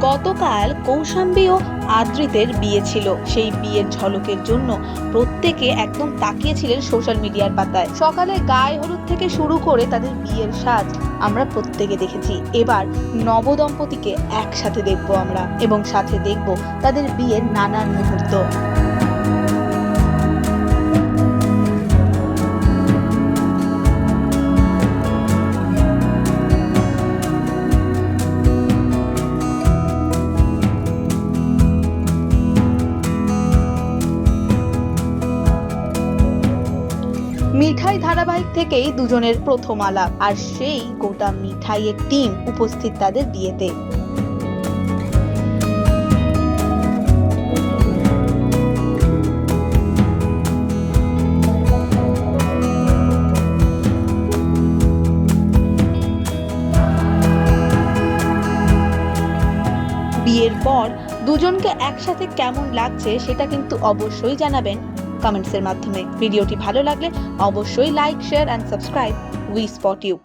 গতকাল কৌশাম্বী ও আদ্রিতের বিয়ে ছিল। সেই বিয়ের ঝলকের জন্য প্রত্যেকে একদম তাকিয়েছিলেন সোশ্যাল মিডিয়ার পাতায়। সকালে গায়ে হলুদ থেকে শুরু করে তাদের বিয়ের সাজ আমরা প্রত্যেকে দেখেছি। এবার নবদম্পতিকে একসাথে দেখব আমরা এবং সাথে দেখব তাদের বিয়ের নানান মুহূর্ত। মিঠাই ধারাবাহিক থেকেই দুজনের প্রথম আলাপ, আর সেই গোটা মিঠাইয়ের টিম উপস্থিত তাদের বিয়েতে। বিয়ের পর দুজনকে একসাথে কেমন লাগছে সেটা কিন্তু অবশ্যই জানাবেন কমেন্টসের মাধ্যমে। ভিডিওটি ভালো লাগলে অবশ্যই like share and subscribe we spot you